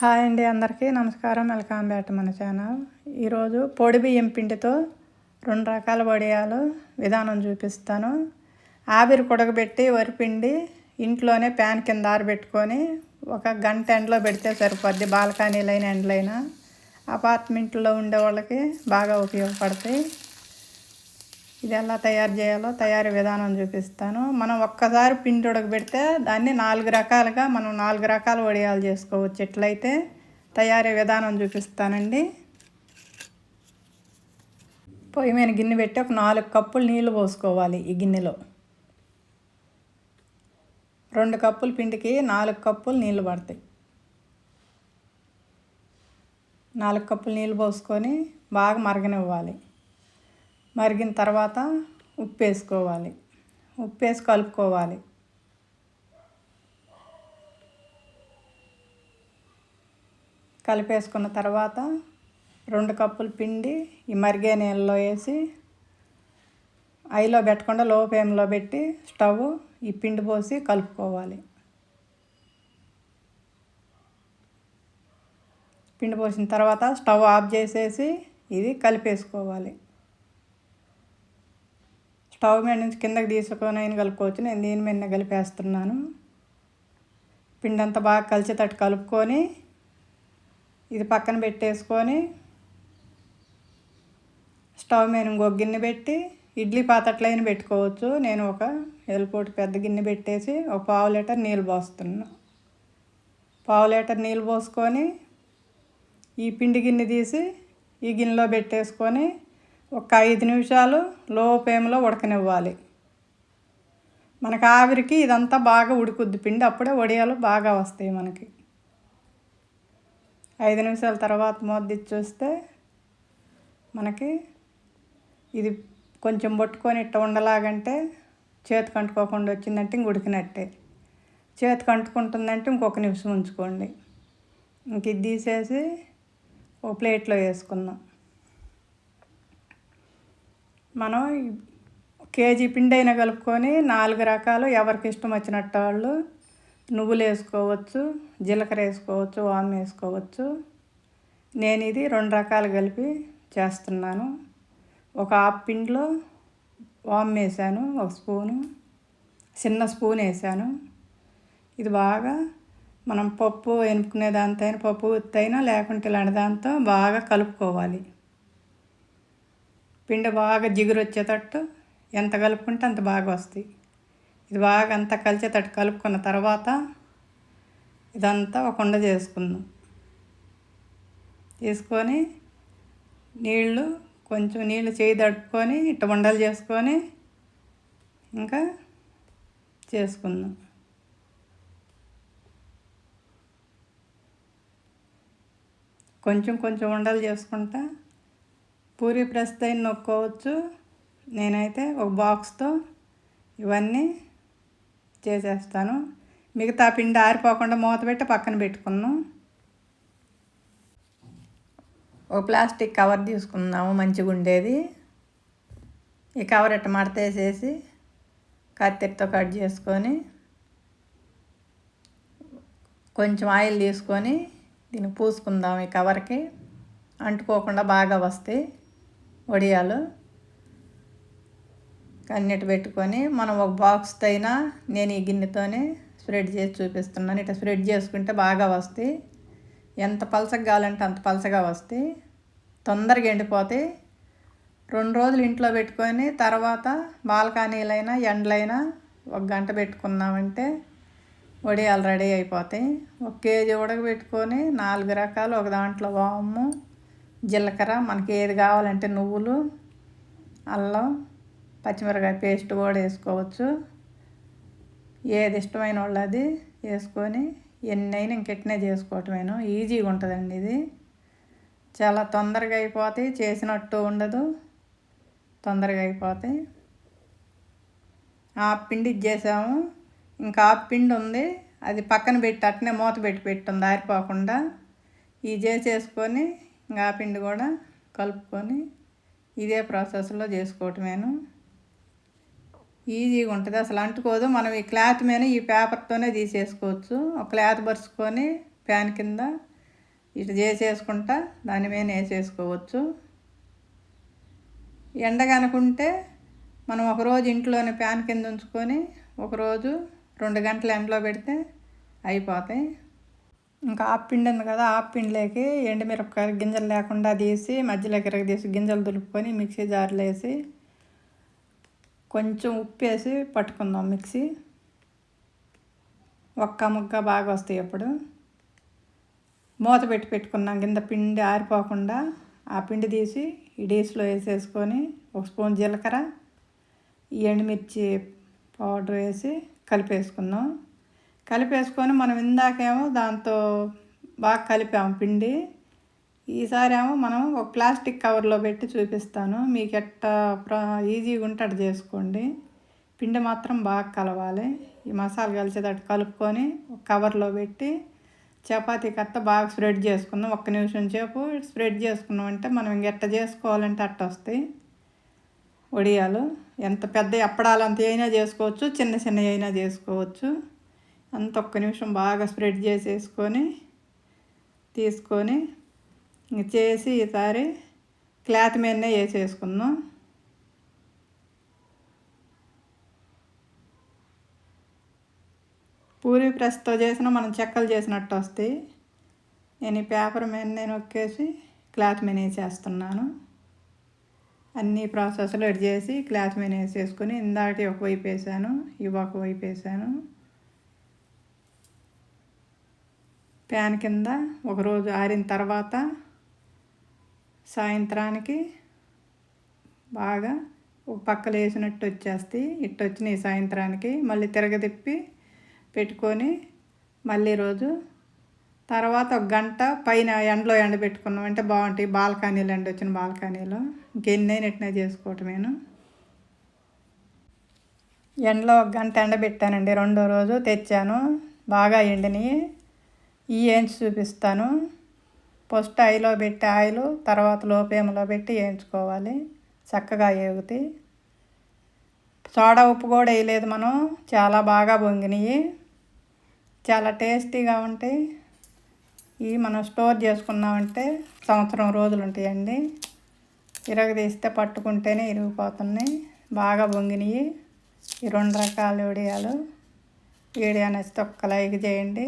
Hi అండి అందరికీ. నమస్కారం. వెల్కమ్ బ్యాక్ మన ఛానల్. ఈరోజు పొడి బియ్యం పిండితో రెండు రకాల వడియాలు విధానం చూపిస్తాను. ఆవిరి కొడగబెట్టి వరిపిండి ఇంట్లోనే ప్యాన్ కింద ఆరబెట్టుకొని ఒక గంట ఎండలో పెడితే సరిపోద్ది. బాల్కనీలైన ఎండలైనా అపార్ట్మెంట్లో ఉండే వాళ్ళకి బాగా ఉపయోగపడతాయి. ఇది ఎలా తయారు చేయాలో తయారీ విధానం చూపిస్తాను. మనం ఒక్కసారి పిండి ఉడకబెడితే దాన్ని నాలుగు రకాలుగా మనం నాలుగు రకాల వడియాలు చేసుకోవచ్చు. ఎట్లయితే తయారీ విధానం చూపిస్తానండి. పొయ్యి మీద గిన్నె పెట్టి ఒక నాలుగు కప్పులు నీళ్ళు పోసుకోవాలి ఈ గిన్నెలో. రెండు కప్పులు పిండికి నాలుగు కప్పులు నీళ్ళు పడతాయి. నాలుగు కప్పులు నీళ్ళు పోసుకొని బాగా మరగనివ్వాలి. మరిగిన తర్వాత ఉప్పు వేసుకోవాలి ఉప్పు వేసి కలుపుకోవాలి. కలిపేసుకున్న తర్వాత రెండు కప్పులు పిండి ఈ మరిగే నీళ్ళలో వేసి ఐలో పెట్టకుండా లో ఫ్లేమ్లో పెట్టి స్టవ్ ఈ పిండి పోసి కలుపుకోవాలి. పిండి పోసిన తర్వాత స్టవ్ ఆఫ్ చేసేసి ఇది కలిపేసుకోవాలి. స్టవ్ మీద నుంచి కిందకి తీసుకొని అయిన కలుపుకోవచ్చు. నేను దీని మీద కలిపేస్తున్నాను. పిండి అంతా బాగా కలిసేటట్టు కలుపుకొని ఇది పక్కన పెట్టేసుకొని స్టవ్ మీద ఇంకో గిన్నె పెట్టి ఇడ్లీ పాతట్లైన పెట్టుకోవచ్చు. నేను ఒక ఎల్పోటి పెద్ద గిన్నె పెట్టేసి ఒక పావు లీటర్ నీళ్ళు పోస్తున్నా. పావు లీటర్ నీళ్ళు పోసుకొని ఈ పిండి గిన్నె తీసి ఈ గిన్నెలో పెట్టేసుకొని ఒక ఐదు నిమిషాలు లో ఫ్లేమ్లో ఉడకనివ్వాలి. మనకు ఆవిరికి ఇదంతా బాగా ఉడుకుద్ది. పిండి అప్పుడే వడియాలు బాగా వస్తాయి మనకి. ఐదు నిమిషాల తర్వాత మొద్దిచ్చి చూస్తే మనకి ఇది కొంచెం పట్టుకొని ఇట్ట ఉండలాగంటే చేతికి అంటుకోకుండా వచ్చిందంటే ఇంక ఉడికినట్టే. చేతికి అంటుకుంటుందంటే ఇంకొక నిమిషం ఉంచుకోండి. ఇంక ఇది తీసేసి ఓ ప్లేట్లో వేసుకుందాం. మనం కేజీ పిండి అయినా కలుపుకొని నాలుగు రకాలు ఎవరికి ఇష్టం వచ్చినట్టు వాళ్ళు నువ్వులు వేసుకోవచ్చు జీలకర్ర వేసుకోవచ్చు వామ్ వేసుకోవచ్చు. నేను ఇది రెండు రకాలు కలిపి చేస్తున్నాను. ఒక హాఫ్ పిండిలో వామ్ వేసాను ఒక స్పూను చిన్న స్పూన్ వేసాను. ఇది బాగా మనం పప్పు ఎనుకునే దాంతో పప్పు ఉత్తైనా లేకుంటే ఇలాంటి దాంతో బాగా కలుపుకోవాలి. పిండి బాగా జిగురు వచ్చేటట్టు ఎంత కలుపుకుంటే అంత బాగా వస్తాయి. ఇది బాగా అంతా కలిసేటట్టు కలుపుకున్న తర్వాత ఇదంతా ఒక ఉండ చేసుకుందాం. తీసుకొని నీళ్ళు కొంచెం నీళ్ళు చేయి తడుపుకొని ఇట్ట ఉండలు చేసుకొని ఇంకా చేసుకుందాం. కొంచెం కొంచెం ఉండలు చేసుకుంటా పూరి ప్రెస్ అయిన నొక్కోవచ్చు. నేనైతే ఒక బాక్స్తో ఇవన్నీ చేసేస్తాను. మిగతా పిండి ఆరిపోకుండా మూత పెట్టి పక్కన పెట్టుకున్నాం ఒక ప్లాస్టిక్ కవర్ తీసుకున్నాము మంచిగా ఉండేది. ఈ కవర్ ఇట్ట మడతేసేసి కత్తిరితో కట్ చేసుకొని కొంచెం ఆయిల్ తీసుకొని దీన్ని పూసుకుందాం ఈ కవర్కి. అంటుకోకుండా బాగా వస్తాయి. వడియాలు కన్నెట్టు పెట్టుకొని మనం ఒక బాక్స్ అయినా నేను ఈ గిన్నెతోనే స్ప్రెడ్ చేసి చూపిస్తున్నాను. ఇట్లా స్ప్రెడ్ చేసుకుంటే బాగా వస్తాయి. ఎంత పలసగా కావాలంటే అంత పలసగా వస్తాయి. తొందరగా ఎండిపోతాయి. రెండు రోజులు ఇంట్లో పెట్టుకొని తర్వాత బాల్కనీలైనా ఎండలైనా ఒక గంట పెట్టుకున్నామంటే వడియాలు రెడీ అయిపోతాయి. ఒక కేజీ ఉడకబెట్టుకొని నాలుగు రకాలు ఒక దాంట్లో వాము జీలకర్ర మనకి ఏది కావాలంటే నువ్వులు అల్లం పచ్చిమిరకాయ పేస్ట్ కూడా వేసుకోవచ్చు. ఏది ఇష్టమైన వాళ్ళు అది వేసుకొని ఎన్నైనా ఇంకెట్నే చేసుకోవటమేను. ఈజీగా ఉంటుందండి ఇది. చాలా తొందరగా అయిపోతాయి. చేసినట్టు ఉండదు. తొందరగా అయిపోతాయి. ఆ పిండి చేసాము ఇంకా ఆ పిండి ఉంది. అది పక్కన పెట్టి అట్నే మూత పెట్టి పెట్టుంది ఆరిపోకుండా ఈ చేసేసుకొని ఇంకా పిండి కూడా కలుపుకొని ఇదే ప్రాసెస్లో చేసుకోవటమేను. ఈజీగా ఉంటుంది. అసలు అంటుకోదు. మనం ఈ క్లాత్ మీద ఈ పేపర్తోనే తీసేసుకోవచ్చు. ఒక క్లాత్ పరుచుకొని ఫ్యాన్ కింద ఇటు చేసేసుకుంటా దాని మీద వేసేసుకోవచ్చు. ఎండ కనుకుంటే మనం ఒకరోజు ఇంట్లోనే ప్యాన్ కింద ఉంచుకొని ఒకరోజు రెండు గంటలు ఎండలో పెడితే అయిపోతాయి. ఇంకా ఆపిండి ఉంది కదా ఆపిండిలోకి ఎండుమిరపకాయ ఎండుమిరపకాయలు గింజలు లేకుండా తీసి మధ్యలోకి ఇరగ తీసి గింజలు దులుపుకొని మిక్సీ జార్లో వేసి కొంచెం ఉప్పు వేసి పట్టుకుందాం మిక్సీ. ఒక్క ముక్క బాగా వస్తాయి అప్పుడు. మూత పెట్టి పెట్టుకున్నాం కింద పిండి ఆరిపోకుండా ఆ పిండి తీసి ఈ డీస్లో వేసేసుకొని ఒక స్పూన్ జీలకర్ర ఎండుమిర్చి పౌడర్ వేసి కలిపేసుకుందాం. కలిపేసుకొని మనం ఇందాకేమో దాంతో బాగా కలిపాము పిండి. ఈసారి ఏమో మనం ఒక ప్లాస్టిక్ కవర్లో పెట్టి చూపిస్తాను. మీకు ఎట్ట ఈజీగా ఉంటే చేసుకోండి. పిండి మాత్రం బాగా కలవాలి. ఈ మసాలా కలిసేటట్టు కలుపుకొని ఒక కవర్లో పెట్టి చపాతీ కత్త బాగా స్ప్రెడ్ చేసుకుందాం. ఒక్క నిమిషం సేపు స్ప్రెడ్ చేసుకున్నాం అంటే మనం ఇంకెట్ట చేసుకోవాలంటే అట్ట వస్తాయి వడియాలు ఎంత పెద్ద అప్పడాలు అంత అయినా చేసుకోవచ్చు చిన్న చిన్న అయినా చేసుకోవచ్చు. అంత ఒక్క నిమిషం బాగా స్ప్రెడ్ చేసేసుకొని తీసుకొని ఇంక చేసి ఈసారి క్లాత్ మీదనే వేసేసుకుందాం. పూరి ప్రెస్తో చేసిన మనం చెక్కలు చేసినట్టు వస్తాయి. నేను ఈ పేపర్ మీద నేను ఒక్కేసి క్లాత్ మీద వేసేస్తున్నాను. అన్ని ప్రాసెస్లు ఎడ్ చేసి క్లాత్ మీద వేసేసుకొని ఇందాటి ఒకవైపు వేసాను ఇవి ఒకవైపు వేసాను. ప్యాన్ కింద ఒకరోజు ఆరిన తర్వాత సాయంత్రానికి బాగా ఒక పక్కలు వేసినట్టు వచ్చేస్తాయి. ఇట్టు వచ్చినాయి సాయంత్రానికి. మళ్ళీ తిరగదిప్పి పెట్టుకొని మళ్ళీ రోజు తర్వాత ఒక గంట పైన ఎండలో ఎండ పెట్టుకున్నాం అంటే బాగుంటాయి. బాల్కనీలు ఎండ వచ్చిన బాల్కనీలో. ఇంకెన్నైనట్టునే చేసుకోవటం నేను ఎండలో ఒక గంట ఎండబెట్టానండి. రెండో రోజు తెచ్చాను. బాగా ఎండినాయి. ఈ ఏంచి చూపిస్తాను? ఫస్ట్ ఆయిలో పెట్టి ఆయిల్ తర్వాత లోపేమలో పెట్టి వేయించుకోవాలి. చక్కగా ఏగుతాయి సోడా ఉప్పు కూడా వేయలేదు మనం. చాలా బాగా పొంగినాయి. చాలా టేస్టీగా ఉంటాయి ఇవి మనం స్టోర్ చేసుకున్నామంటే సంవత్సరం రోజులు ఉంటాయండి. ఇరగదీస్తే పట్టుకుంటేనే ఇరిగిపోతున్నాయి. బాగా పొంగినాయి. ఈ రెండు రకాల వీడియోలు. వీడియో నచ్చితే ఒక్క లైక్ చేయండి.